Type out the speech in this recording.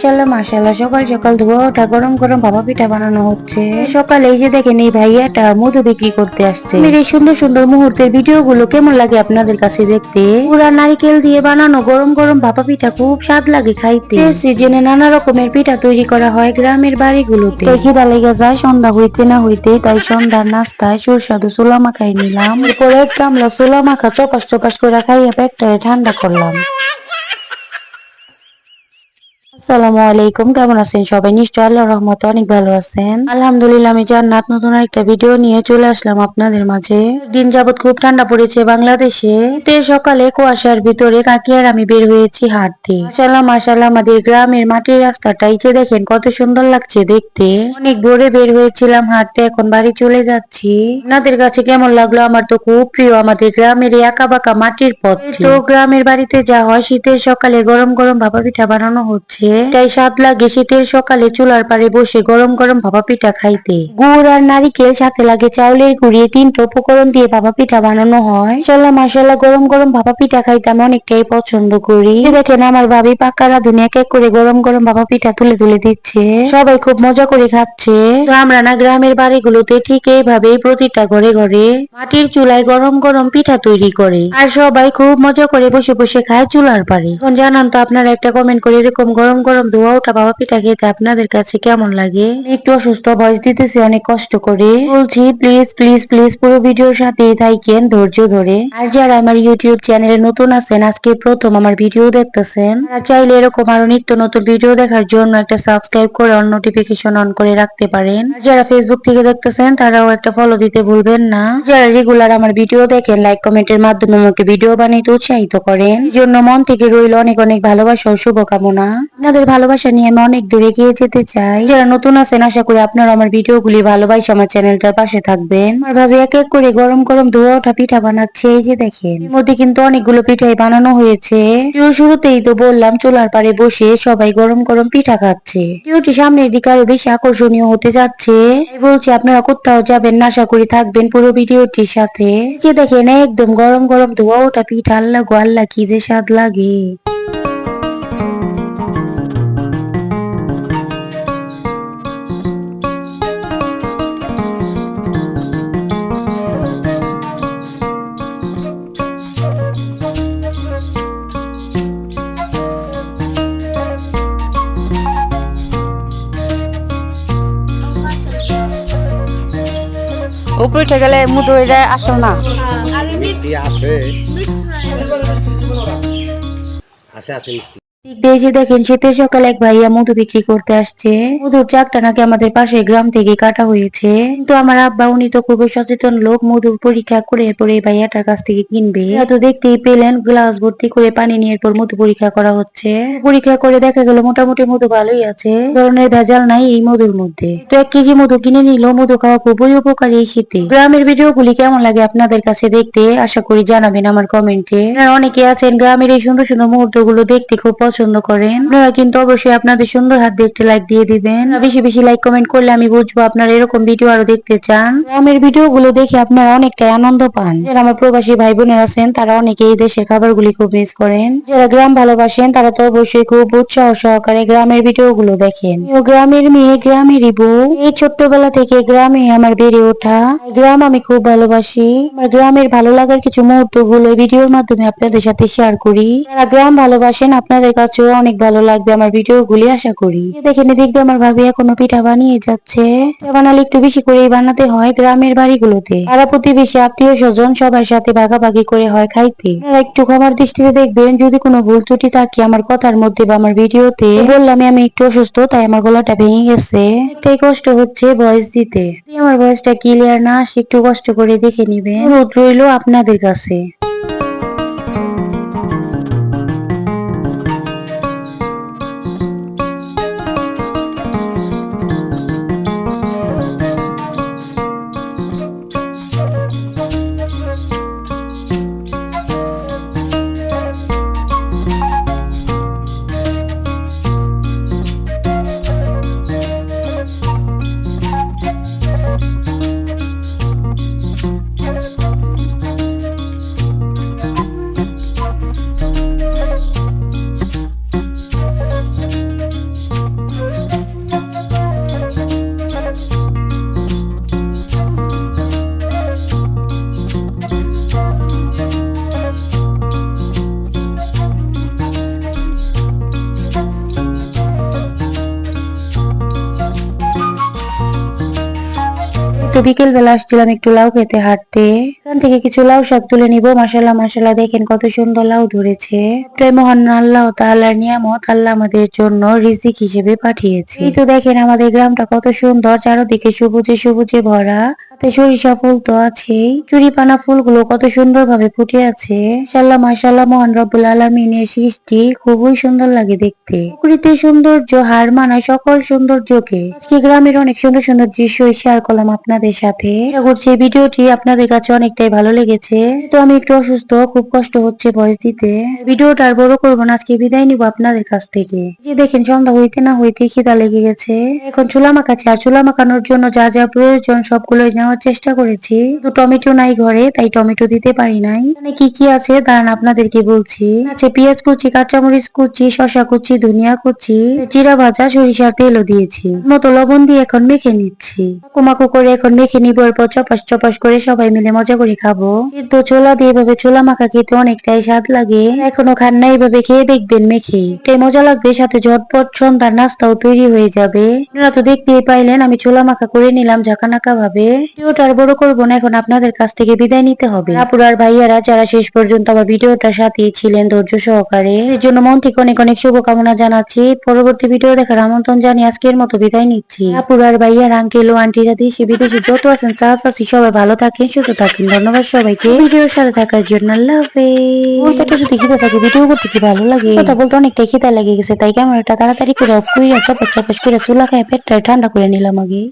মাশাল্লাহ মাশাল্লাহ সকাল সকাল ধোয়া ওঠা গরম গরম ভাপা পিঠা বানানো হচ্ছে। সকালে এই যে দেখেন এই ভাইয়াটা মধু বিক্রি করতে আসছে। এই সুন্দর সুন্দর মুহূর্তের ভিডিও গুলো কেমন লাগে আপনাদের কাছে দেখতে? পুরা নারিকেল দিয়ে বানানো গরম গরম ভাপা পিঠা খুব স্বাদ লাগে খাইতে। সিজনে নানা রকমের পিঠা তৈরি করা হয় গ্রামের বাড়িগুলোতে। খিদা লেগে যায় সন্ধ্যা হইতে না হইতে তাই সন্ধ্যার নাস্তায় সুস্বাদু সোলা মাখাই নিলাম। এরপরে গামলা সোলা মাখা চপাস চপাস করে খাইয়ে পেটটারে ঠান্ডা করলাম। আলাইকুম, কেমন আছেন সবাই? নিশ্চয় আল্লাহ রহমতে অনেক ভালো আছেন। আলহামদুলিল্লাহ, আমি জান্নাত নতুন একটা ভিডিও নিয়ে চলে আসলাম আপনাদের মাঝে। দিন যাবত খুব ঠান্ডা পড়েছে বাংলাদেশে। সকালে কুয়াশার ভিতরে কাকি আর আমি বের হয়েছি হাঁটতে। মাশাল্লাহ মাশাল্লাহ আমাদের গ্রামের মাটির রাস্তাটা দেখেন, কত সুন্দর লাগছে দেখতে। অনেক ভোরে বের হয়েছিলাম হাঁটতে, এখন বাড়ি চলে যাচ্ছি। আপনাদের কাছে কেমন লাগল? আমার তো খুব প্রিয়, আমাদের গ্রামের এই আঁকা বাঁকা মাটির পথ। তো গ্রামের বাড়িতে যা হয়, শীতের সকালে গরম গরম ভাপা পিঠা বানানো হচ্ছে। তাই স্বাদ লাগে শীতের সকালে চুলার পারে বসে গরম গরম ভাপা পিঠা খাইতে। গুড় আর নারিকেল সাথে লাগে চাউলের গুঁড়িয়ে তিনটা উপকরণ দিয়ে ভাপা পিঠা বানানো হয়। মশলা মশলা গরম গরম ভাপা পিঠা খাইতে আমি অনেকটাই পছন্দ করি। দেখেন আমার ভাবি পাকারা দুনিয়া এক করে গরম গরম ভাপা পিঠা তুলে তুলে দিচ্ছে। সবাই খুব মজা করে খাচ্ছে। আমরা না গ্রামের বাড়িগুলোতে ঠিক এইভাবেই প্রতিটা ঘরে ঘরে মাটির চুলায় গরম গরম পিঠা তৈরি করে। আর সবাই খুব মজা করে বসে বসে খায় চুলার পারে এখন জানান তো আপনারা একটা কমেন্ট করে এরকম গরম গরম ধোয়া ওঠা বাবা পিঠা খেতে আপনাদের কাছে কেমন লাগে? একটু অসুস্থ ভয়েস দিতেছি অনেক কষ্ট করে। বলছি প্লিজ প্লিজ প্লিজ পুরো ভিডিওর সাথে থাকেন, ধৈর্য ধরে। আর যারা আমার ইউটিউব চ্যানেলে নতুন আছেন, আজকে প্রথম আমার ভিডিও দেখতেছেন। তারা চাইলে এরকম আরও নিত্য নতুন ভিডিও দেখার জন্য একটা সাবস্ক্রাইব করে অন নোটিফিকেশন অন করে রাখতে পারেন। আর যারা ফেসবুক থেকে দেখতেছেন, তারাও একটা ফলো দিতে ভুলবেন না। যারা রেগুলার আমার ভিডিও দেখেন লাইক কমেন্টের মাধ্যমে আমাকে ভিডিও বানাইতে উৎসাহিত করেন। জন্য মন থেকে রইল অনেক অনেক ভালোবাসা ও শুভকামনা। আপনাদের ভালোবাসা নিয়ে আমি অনেক দূরে এগিয়ে যেতে চাই। যারা নতুন আছেন, আশা করি আপনারা আমার ভিডিও ভিডিওগুলি ভালোবাসে আমার চ্যানেলটার পাশে থাকবেন। আর ভাবে এক এক করে গরম গরম ধোয়া ওঠা পিঠা বানাচ্ছে, এই যে দেখেন। এর মধ্যে কিন্তু অনেকগুলো পিঠাই বানানো হয়েছে। শুরুতেই তো বললাম, চুলার পারে বসে সবাই গরম গরম পিঠা খাচ্ছে। ভিডিওটি সামনের দিকে আরও বেশি আকর্ষণীয় হতে যাচ্ছে। বলছি, আপনারা কোথাও যাবেন না, আশা করি থাকবেন পুরো ভিডিওটির সাথে। যে দেখেন, একদম গরম গরম ধোয়া ওঠা পিঠা, আল্লাহ গো, আল্লাহ কি যে স্বাদ লাগে। উপরে উঠে গেলে মুদো হয়ে যায় আসো না। মিষ্টি আছে। আছে দেখেন শীতের সকালে এক ভাইয়া মধু বিক্রি করতে আসছে। মধুর চাকটা নাকি আমাদের পাশে গ্রাম থেকে কাটা হয়েছে। কিন্তু আমার আব্বা, উনি তো সচেতন লোক মধু পরীক্ষা করে এই ভাইয়াটার কাছ থেকে কিনবে। দেখতেই পেলেন, গ্লাস ভর্তি করে পানি নিয়ে মধু পরীক্ষা করা হচ্ছে। পরীক্ষা করে দেখা গেল মোটামুটি মধু ভালোই আছে। ধরনের ভেজাল নাই এই মধুর মধ্যে। তো এক কেজি মধু কিনে নিল, মধু খাওয়া খুবই উপকারী শীতে। গ্রামের ভিডিও গুলি কেমন লাগে আপনাদের কাছে দেখতে, আশা করি জানাবেন আমার কমেন্টে। অনেকে আছেন, গ্রামের এই সুন্দর সুন্দর মুহূর্তগুলো দেখতে খুব পছন্দ করেন। আপনারা কিন্তু অবশ্যই আপনাদের সুন্দর হাত দিয়ে একটি লাইক দিয়ে দিবেন। বেশি বেশি লাইক কমেন্ট করলে আমি বুঝব আপনারা এরকম ভিডিও আরও দেখতে চান। গ্রামের ভিডিও গুলো দেখে আপনারা অনেকটাই আনন্দ পান। যারা আমার প্রবাসী ভাই বোনের আছেন, তারা অনেকে এই দেশের খাবার গুলি খুব মিস করেন। যারা গ্রাম ভালোবাসেন, তারা তো অবশ্যই খুব উৎসাহ সহকারে গ্রামের ভিডিও গুলো দেখেন। গ্রামের মেয়ে গ্রামেরই বউ এই ছোট্টবেলা থেকে গ্রামে আমার বেড়ে ওঠা। গ্রাম আমি খুব ভালোবাসি। আমার গ্রামের ভালো লাগার কিছু মুহূর্তগুলো ভিডিওর মাধ্যমে আপনাদের সাথে শেয়ার করি। যারা গ্রাম ভালোবাসেন, আপনাদের কাছেও অনেক ভালো লাগবে আমার ভিডিও গুলি আশা করি। এই দেখেন দেখবে আমার ভাবি এখনও পিঠা বানিয়ে যাচ্ছে। পিঠা বানালে একটু বেশি করেই বানাতে হয় গ্রামের বাড়িগুলোতে। পাড়া প্রতিবেশী, আত্মীয় স্বজন সবার সাথে ভাগাভাগি করে হয় খাইতে। একটু ক্ষমার দৃষ্টিতে দেখবেন, যদি কোনো ভুল ত্রুটি থাকে আমার কথার মধ্যে বা আমার ভিডিওতে। বললাম, আমি একটু অসুস্থ, তাই আমার গলাটা ভেঙে গেছে। একটাই কষ্ট হচ্ছে ভয়েস দিতে। আমার ভয়েসটা ক্লিয়ার না আসে, একটু কষ্ট করে দেখে নিবেন। অনুরোধ রইল আপনাদের কাছে। বিকেল বেলা আসছিলাম একটু লাউ খেতে হাঁটতে। এখান থেকে কিছু লাউ শাক তুলে নিব। মাসাল্লাহ মাসাল্লাহ দেখেন কত সুন্দর লাউ ধরেছে। প্রেম আল্লাহ তাআলার নিয়ামত। আল্লাহ আমাদের জন্য রিজিক হিসেবে পাঠিয়েছে। এই তো দেখেন আমাদের গ্রামটা কত সুন্দর, চারোদিকে সবুজে সবুজে ভরা। তাতে সরিষা ফুল তো আছেই। চুরিপানা ফুলগুলো কত সুন্দর ভাবে ফুটে আছে। মাশাল্লাহ মাশাল্লাহ মহান রব্বুল আলমিনের সৃষ্টি খুবই সুন্দর লাগে দেখতে। প্রকৃতির সৌন্দর্য, হার মানায় সকল সৌন্দর্যকে। আজকে গ্রামের অনেক সুন্দর সুন্দর দৃশ্য শেয়ার করলাম আপনাদের সাথে। করছি ভিডিওটি আপনাদের কাছে অনেকটাই ভালো লেগেছে। তো আমি একটু অসুস্থ, খুব কষ্ট হচ্ছে ভয়েস দিতে। ভিডিওটা আর বড় করব না, আজকে বিদায় নিব আপনাদের কাছ থেকে। যে দেখেন, সন্ধ্যা হইতে না হইতে খিদা লেগে গেছে। এখন চুলা মাখাচ্ছি, আর চুলা মাখানোর জন্য যা যা প্রয়োজন সবগুলো নেওয়ার চেষ্টা করেছি। তো টমেটো নাই ঘরে, তাই টমেটো দিতে পারি নাই। এখানে কি কি আছে? দাঁড়ান, আপনাদেরকে বলছি। আছে পেঁয়াজ কুচি, কাঁচামরিচ কুচি শশা কুচি, ধনিয়া কুচি, জিরা ভাজা, সরিষার তেলও দিয়েছি। মতো লবণ দিয়ে এখন মেখে নিচ্ছি। কুমাকু করে এখন মেখে নিব, এরপর চপাস চপাস করে সবাই মিলে মজা করে খাব। কিন্তু ছোলা দিয়ে এভাবে ছোলা মাখা খেতে অনেকটাই স্বাদ লাগে। এখনও খান না এইভাবে খেয়ে দেখবেন মেখে। এটাই মজা লাগবে, সাথে ঝটপট সন্ধ্যার নাস্তাও তৈরি হয়ে যাবে। আপনারা তো দেখতেই পাইলেন, আমি ছোলা মাখা করে নিলাম ঝাঁকানাকা ভাবে। ভিডিওটা আর বড় করব না, এখন আপনাদের কাছ থেকে বিদায় নিতে হবে। আপুরার ভাইয়ারা যারা শেষ পর্যন্ত আমার ভিডিওটা সাথে ছিলেন, ধৈর্য সহকারে, এর জন্য মন থেকে অনেক অনেক শুভকামনা জানাচ্ছি। পরবর্তী ভিডিও দেখার আমন্ত্রণ জানিয়ে আজকের মতো বিদায় নিচ্ছি। আপুরার ভাইয়ার আঙ্কেল ও আন্টিরা দেশে বিদেশে যত আছেন চাষাশি সবাই ভালো থাকেন, সুস্থ থাকেন। ধন্যবাদ সবাইকে। ভিডিওর সাথে থাকার জন্য আল্লাহ যদি থাকে, ভিডিও করতে কি ভালো লাগে? কথা বলতে অনেকটাই খিদা লেগে গেছে, তাই ক্যামেরাটা তাড়াতাড়ি করে অফ করে চাপাস করে চুলা খায় পেটটা ঠান্ডা করে নিলাম আগে।